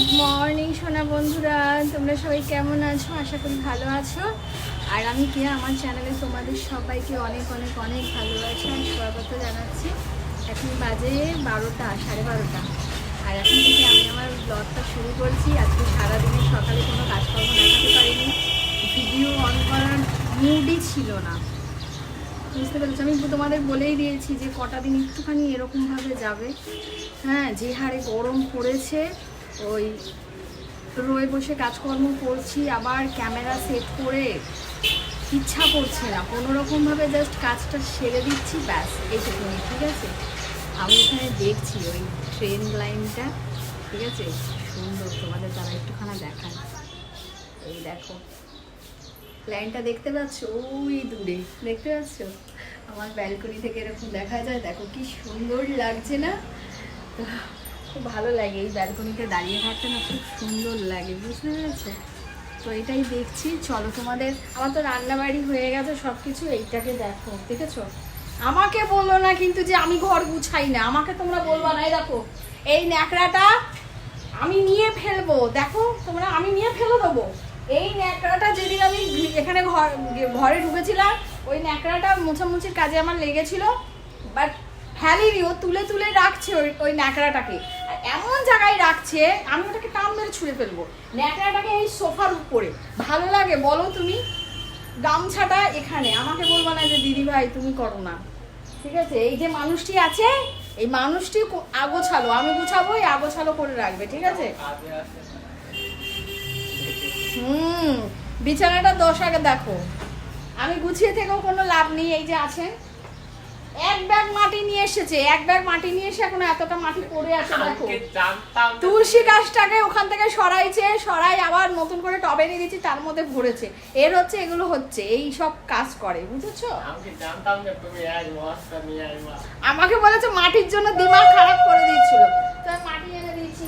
Good morning সোনা বন্ধুরা। তোমরা সবাই কেমন আছো? আশা করি ভালো আছো। আর আমি কি আমার চ্যানেলে তোমাদের সবাইকে অনেক অনেক অনেক ভালোবাসা আমি স্বাগত জানাচ্ছি। এখন বাজে বারোটা, সাড়ে বারোটা। আর এখন থেকে আমি আমার ব্লগটা শুরু করছি। আজকে সারাদিনে সকালে কোনো কাজকর্ম দেখাতে পারিনি। ভিডিও অন করার মুডই ছিল না। বুঝতে পেরেছি? আমি তোমাদের বলেই দিয়েছি যে কটা দিন একটুখানি এরকমভাবে যাবে। হ্যাঁ যে হারে গরম পড়েছে ওই রয়ে বসে কাজকর্ম করছি, আবার ক্যামেরা সেট করে ইচ্ছা করছে না। কোনো রকমভাবে জাস্ট কাজটা সেরে দিচ্ছি, ব্যাস এইটুকুনি ঠিক আছে? আমি এখানে দেখছি ওই ট্রেন লাইনটা ঠিক আছে? সুন্দর, তোমাদের তারা একটুখানি দেখায়। এই দেখো লাইনটা দেখতে পাচ্ছ? ওই দূরে, দেখতে পাচ্ছ? আমার ব্যালকনি থেকে এরকম দেখা যায়, দেখো কি সুন্দর লাগছে না? তো খুব ভালো লাগে, এই ব্যালকনিতে দাঁড়িয়ে থাকতে না খুব সুন্দর লাগে, বুঝতে পেরেছ? তো এটাই দেখছি, চলো তোমাদের, আমার তো রান্নাবাড়ি হয়ে গেছে সব কিছু এইটাকে দেখো, দেখেছ? আমাকে বলল না কিন্তু যে আমি ঘর গুছাই না, আমাকে তোমরা বলবা না, এই দেখো, এই ন্যাকড়াটা আমি নিয়ে ফেলব, দেখো তোমরা, আমি নিয়ে ফেলে দেবো। এই ন্যাকড়াটা যেদিন আমি এখানে ঘর, ঘরে ঢুকেছিলাম, ওই ন্যাকড়াটা মোছামুছির কাজে আমার লেগেছিল বাট ফেলিনি, ও তুলে তুলে রাখছে ওই ওই ন্যাকড়াটাকে। এমন জায়গায় রাখছে, আমি ওটাকে টান মেরে ছুঁড়ে ফেলব। ন্যাকড়াটাকে এই সোফার উপরে। ভালো লাগে, বলো তুমি? গামছাটা এখানে। আমাকে বলব না যে, দিদি ভাই, তুমি করো না। ঠিক আছে? এই যে মানুষটি আছে, এই মানুষটি আগোছালো। আমি গুছাবো, এই আগোছালো করে রাখবে, ঠিক আছে? হুম। বিছানাটা দশ আগে দেখো। আমি গুছিয়ে থেকেও কোনো লাভ নেই, এই যে আছেন। এক ব্যাগ মাটি নিয়ে এসেছে এক ব্যাগ মাটি নিয়ে এসে এখন এতটা মাটি পড়ে আছে দেখো। আমাকে তুলসী গাছটাকে ওখান থেকে সরাইছে সরাই আবার নতুন করে টবে নিয়ে দিয়েছি তার মধ্যে ভরেছে। এর হচ্ছে এগুলো হচ্ছে এই সব কাজ করে বুঝেছ? আমাকে বলেছে মাটির জন্য দিমাগ খারাপ করে দিয়েছিল। তো মাটি এনে দিয়েছি।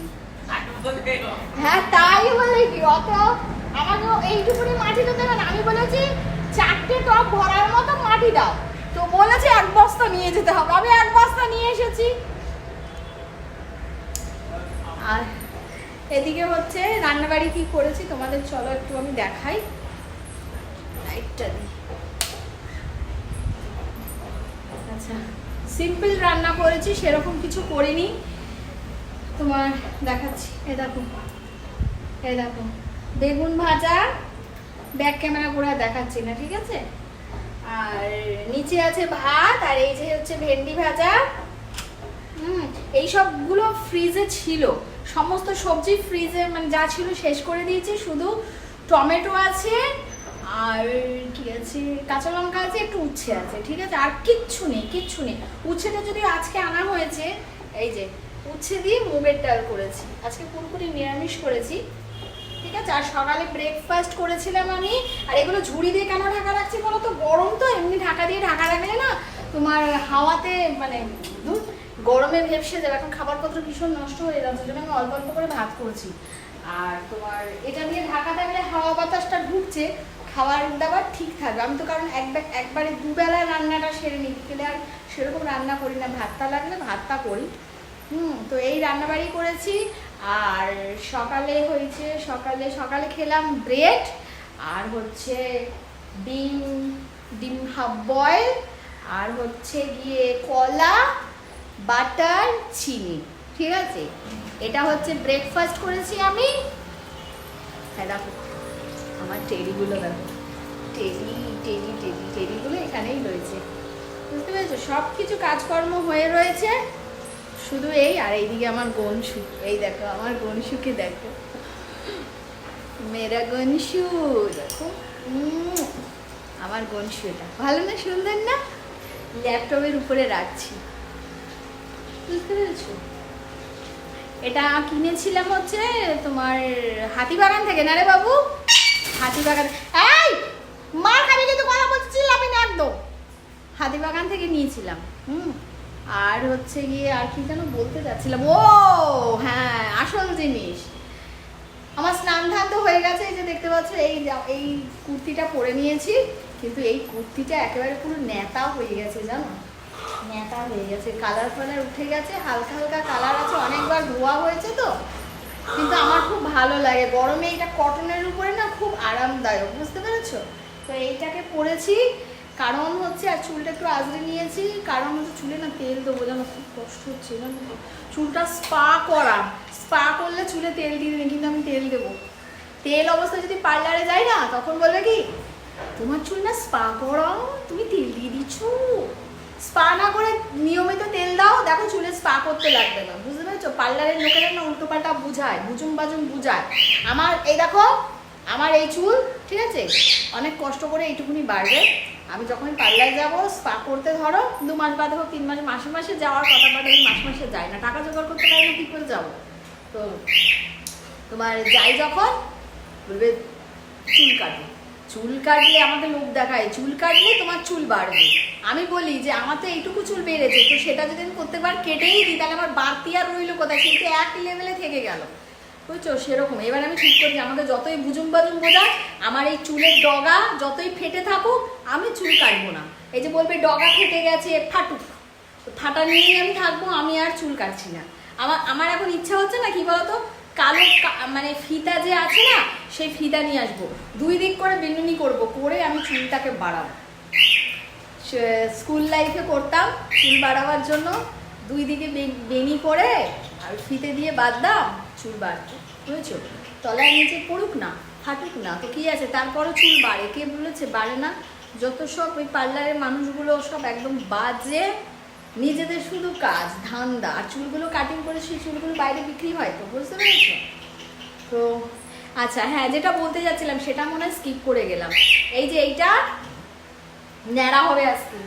হ্যাঁ তাই বলে কি? অত আমাকে এইটুকুনি মাটি তো দেবে না। আমি বলেছি চারটে টপ ভরার মতো মাটি দাও। তো বলেছে এক বস্তা নিয়ে যেতে হবে। আমি এক বস্তা নিয়ে এসেছি। আর এদিকে হচ্ছে রান্নাবাড়ি কি করেছি তোমাদের চলো একটু আমি দেখাই। লাইটটা আচ্ছা সিম্পল রান্না করেছি, সেরকম কিছু করিনি। তোমার দেখাচ্ছি। এ দেখো। এই দেখো। বেগুন ভাজা, ব্যাক ক্যামেরা করে দেখাচ্ছি না, ঠিক আছে? নিচে আছে ভাত আর এই যে হচ্ছে ভেন্ডি ভাজা। হুম, এই সবগুলো ফ্রিজে ছিল। সমস্ত সবজি ফ্রিজে মানে যা ছিল শেষ করে দিয়েছি। শুধু টমেটো আছে আর কি আছে? কাঁচা লঙ্কা আছে, একটু উচ্ছে আছে, ঠিক আছে? আর কিচ্ছু নেই কিচ্ছু নেই। উচ্ছেটা যদি আজকে আনা হয়েছে, এই যে, উচ্ছে দিয়ে মুগের ডাল করেছি। আজকে পুরোপুরি নিরামিষ করেছি। ঠিক আছে? আর সকালে ব্রেকফাস্ট করেছিলাম আমি। আর এগুলো ঝুড়ি দিয়ে কেন ঢাকা রাখছি বলো তো? গরম তো, এমনি ঢাকা দিয়ে ঢাকা রাখলে না তোমার হাওয়াতে মানে গরমে ভেপসে যাবে। এখন খাবারপত্র ভীষণ নষ্ট হয়ে যাচ্ছে জন্য আমি অল্প অল্প করে ভাত করছি। আর তোমার এটা দিয়ে ঢাকা থাকলে হাওয়া বাতাসটা ঢুকছে খাবার দাবার ঠিক থাকবে। আমি তো কারণ একবার একবারে দুবেলা রান্নাটা সেরে নিই। বিকেলে আর সেরকম রান্না করি না। ভাতটা লাগলে ভাতটা করি। হুম, তো এই রান্নাবাড়ি করেছি। আর সকালে হয়েছে, সকালে সকালে খেলাম ব্রেড আর হচ্ছে ডিম ডিম হাফ বয়েল আর হচ্ছে গিয়ে কলা, বাটার, চিনি, ঠিক আছে? এটা হচ্ছে ব্রেকফাস্ট করেছি আমি। হ্যাঁ দেখো, আমার টেরিগুলো দেখো। টেরি টেরি টেরি টেরিগুলো এখানেই রয়েছে। বুঝতে পেরেছ? সব কিছু কাজকর্ম হয়ে রয়েছে। শুধু এই আর এইদিকে আমার গনশু এই দেখো, আমার গনশুকে দেখো। মেরা গনশু দেখো। আমার গনশু এটা। ভালো না, সুন্দর না? ল্যাপটপের উপরে রাখছি। বুঝতে পেরেছ? এটা কিনেছিলাম হচ্ছে তোমার হাতিবাগান থেকে, না রে বাবু? হাতিবাগান। এই, মার খাবি, কিন্তু কথা বলছিস আমি না একদম। হাতিবাগান থেকে নিয়েছিলাম, হুম। আর হচ্ছে গিয়ে আর কি যেন বলতে যাচ্ছিলাম ও হ্যাঁ আসল জিনিস। আমার স্নান ধান তো হয়ে গেছে, এই যে দেখতে পাচ্ছ, এই এই কুর্তিটা পরে নিয়েছি। কিন্তু এই কুর্তিটা একেবারে পুরো নেতা হয়ে গেছে, জানো? নেতা হয়ে গেছে। কালার ফালার উঠে গেছে, হালকা হালকা কালার আছে, অনেকবার ধোয়া হয়েছে তো। কিন্তু আমার খুব ভালো লাগে। গরমে এটা কটনের উপরে না খুব আরামদায়ক, বুঝতে পেরেছ? তো এইটাকে পরেছি। কারণ হচ্ছে, আর চুলটা একটু আজরে নিয়েছি, কারণ হচ্ছে চুলে না তেল দেবো যেন খুব কষ্ট হচ্ছে, জানো? চুলটা স্পা করা, স্পা করলে চুলে তেল দিয়ে দিন কিন্তু আমি তেল দেবো। তেল অবস্থায় যদি পার্লারে যাই না, তখন বলবে কি, তোমার চুল না স্পা করাও তুমি তেল দিয়ে দিচ্ছ। স্পা না করে নিয়মিত তেল দাও, দেখো চুলে স্পা করতে লাগবে না, বুঝতে পেরেছ? পার্লারের লোকেরা না উল্টো পাল্টা বুঝায়, বুঝুম বাজুম বুঝায়। আমার, এই দেখো, আমার এই চুল, ঠিক আছে? অনেক কষ্ট করে এইটুকুনি বাড়বে। আমি যখন পার্লারে যাব স্পা করতে ধরো, দু মাস বাদে হোক, তিন মাস, মাসে মাসে যাওয়ার কথা বাদে আমি মাসে মাসে যাই না। টাকা জোগাড় করতে পারি না, কী করে যাব? তো তোমার যাই যখন, বলবে চুল কাটবে। চুল কাটলে আমাকে লোক দেখায়, চুল কাটলে তোমার চুল বাড়বে। আমি বলি যে, আমার তো এইটুকু চুল বেড়েছে, তো সেটা যদি আমি প্রত্যেকবার কেটেই দিই, তাহলে আমার বাড়তি আর রইল কোথায়? কিন্তু এক লেভেলে থেকে গেল। বুঝছ? সেরকম। এবার আমি ঠিক করি আমাকে যতই বুজুম বাজুম বোঝা আমার এই চুলের ডগা যতই ফেটে থাকুক, আমি চুল কাটবো না। এই যে বলবে, ডগা ফেটে গেছে, ফাটুক। ফাটা নিয়েই আমি থাকব, আমি আর চুল কাটছি না। আমার আমার এখন ইচ্ছা হচ্ছে না, কি বলতো? কালো মানে ফিতা যে আছে না, সেই ফিতা নিয়ে আসব। দুই দিক করে বিনুনি করব, করে আমি চুলটাকে বাড়াবো। স্কুল লাইফে করতাম, চুল বাড়াবার জন্য। দুই দিকে বেনি করে আর ফিতে দিয়ে বাঁধতাম। চুল বাড়তো বুঝেছ? তলায় নিচে পড়ুক না, ফাটুক না, তো কি আছে? তারপরও চুল বাড়ে, কে বলেছে? বাড়ে না। যত সব ওই পার্লারের মানুষগুলো সব একদম বাজে, নিজেদের শুধু কাজ, ধান্দা। আর চুলগুলো কাটিং করে সেই চুলগুলো বাইরে বিক্রি হয় তো, বুঝতে পেরেছ? তো আচ্ছা হ্যাঁ যেটা বলতে যাচ্ছিলাম, সেটা মনে হয় স্কিপ করে গেলাম। এই যে এইটা, ন্যাড়া হবে আজকে।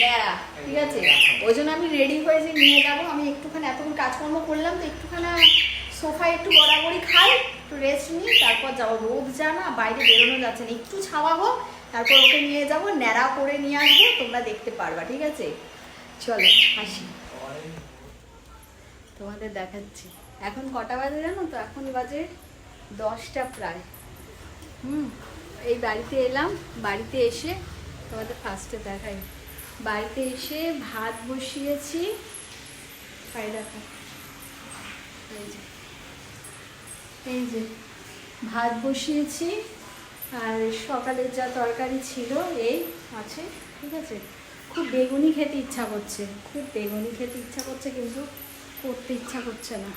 ন্যাড়া, ঠিক আছে? ওই জন্য আমি রেডি হয়ে যে নিয়ে যাব, আমি একটুখানি এতক্ষণ কাজকর্ম করলাম, তো একটুখানি সোফায় একটু গড়াগড়ি খাই, একটু রেস্ট নিই, তারপর যাব রোদ যা না বাইরে বেরোনো যাচ্ছে না। একটু ছাওয়া হোক, তারপর ওকে নিয়ে যাব, ন্যাড়া করে নিয়ে আসব, তোমরা দেখতে পারবা, ঠিক আছে? চলো, আসি। তোমাদের দেখাচ্ছি। এখন কটা বাজে জানো তো? এখন বাজে দশটা প্রায়। হুম, এই বাড়িতে এলাম, বাড়িতে এসে তোমাদের ফার্স্টে দেখাই। বাড়িতে এসে ভাত বসিয়েছি। খাই দেখো। এই যে ভাত বসিয়েছি আর সকালের যা তরকারি ছিল এই আছে, ঠিক আছে? খুব বেগুনি খেতে ইচ্ছা করছে, খুব বেগুনি খেতে ইচ্ছা করছে কিন্তু করতে ইচ্ছা করছে না।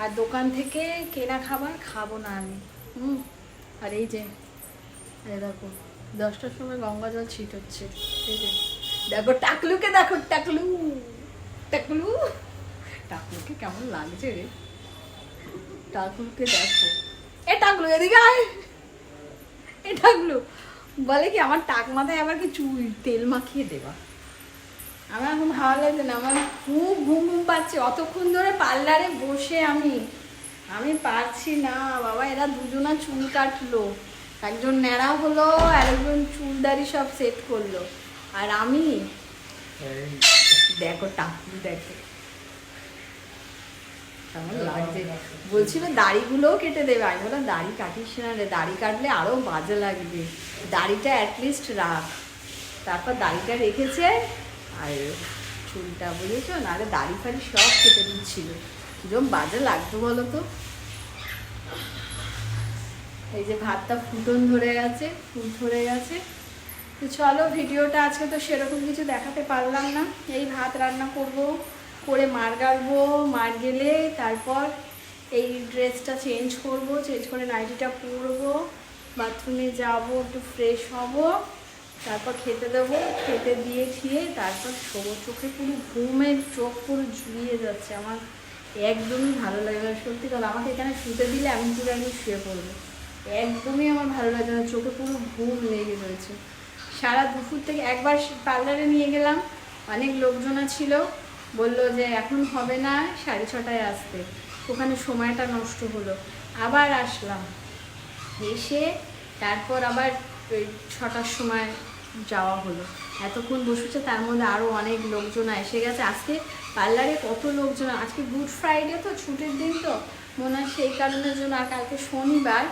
আর দোকান থেকে কেনা খাবার খাব না আমি। হুম, আর এই যে দেখো, দশটার সময় গঙ্গা জল ছিট হচ্ছে, এই যে, দেখো টাকলুকে, দেখো টাকলু টাকলু, টাকলুকে কেমন লাগছে রে। টাকলুকে দেখো। এ টাকলু, এদিকে আয়। এ টাকলু, বলে কি আমার টাক মাথায় আবার কি চুল? তেল মাখিয়ে দেবা। আমার এখন ভালো লাগছে না, আমার খুব ঘুম ঘুম পাচ্ছে। অতক্ষণ ধরে পার্লারে বসে আমি আমি পারছি না। বাবা, এরা দুজনা চুল কাটলো। একজন ন্যাড়া হলো আর একজন চুলদারি সব সেট করল। আর আমি দেখো, টাকলু দেখো। কেমন লাগছে? বলছিল দাড়িগুলোও কেটে দেবে। আমি বললাম, দাড়ি কাটিস না রে, দাড়ি কাটলে আরও বাজে লাগবে। দাড়িটা অ্যাটলিস্ট রাখ। তারপর দাড়িটা রেখেছে, আর চুলটা বুঝেছ? নাহলে দাড়ি ফাড়ি সব কেটে দিচ্ছিল। কিরম বাজে লাগতো বলো তো? এই যে ভাতটা ফুটন ধরে গেছে, ফুট ধরে গেছে। তো চলো, ভিডিওটা আজকে তো সেরকম কিছু দেখাতে পারলাম না। এই ভাত রান্না করব। করে মার গাড়বো মার গেলে তারপর এই ড্রেসটা চেঞ্জ করব, চেঞ্জ করে নাইটিটা পরবো, বাথরুমে যাব, একটু ফ্রেশ হব, তারপর খেতে দেবো, খেতে দিয়ে খেয়ে তারপর শোবো। চোখে পুরো ঘুমের চোখ পুরো ঝুলিয়ে যাচ্ছে, আমার একদমই ভালো লাগে না সত্যি কথা। আমাকে এখানে শুতে দিলে আমি পুরো আমি শুয়ে পড়ব। একদমই আমার ভালো লাগে না, চোখে পুরো ঘুম লেগে রয়েছে। সারা দুপুর থেকে একবার পার্লারে নিয়ে গেলাম, অনেক লোকজন ছিল। বলল যে এখন হবে না, সাড়ে ছটায় আসতে ওখানে সময়টা নষ্ট হলো। আবার আসলাম। এসে তারপর আবার ওই ছটার সময় যাওয়া হলো। এতক্ষণ বসেছে, তার মধ্যে আরও অনেক লোকজন এসে গেছে। আজকে পার্লারে কত লোকজন? আজকে গুড ফ্রাইডে তো, ছুটির দিন তো। মনে হয় সেই কারণের জন্য আর কালকে শনিবার।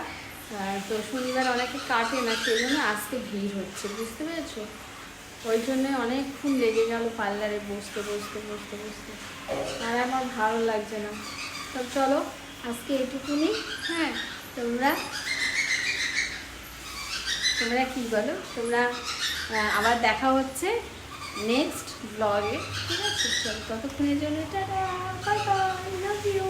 তো শনিবার অনেকে কাটে না, সেই জন্য আজকে ভিড় হচ্ছে। বুঝতে পেরেছ? ওই জন্য অনেকক্ষণ লেগে গেল পার্লারে বসতে বসতে বসতে বসতে। আর আমার ভালো লাগছে না। তো চলো, আজকে এটুকুনি হ্যাঁ তোমরা তোমরা কি বলো? তোমরা আবার দেখা হচ্ছে নেক্সট ব্লগে ঠিক আছে? চলো, ততক্ষণের জন্য tata bye bye love you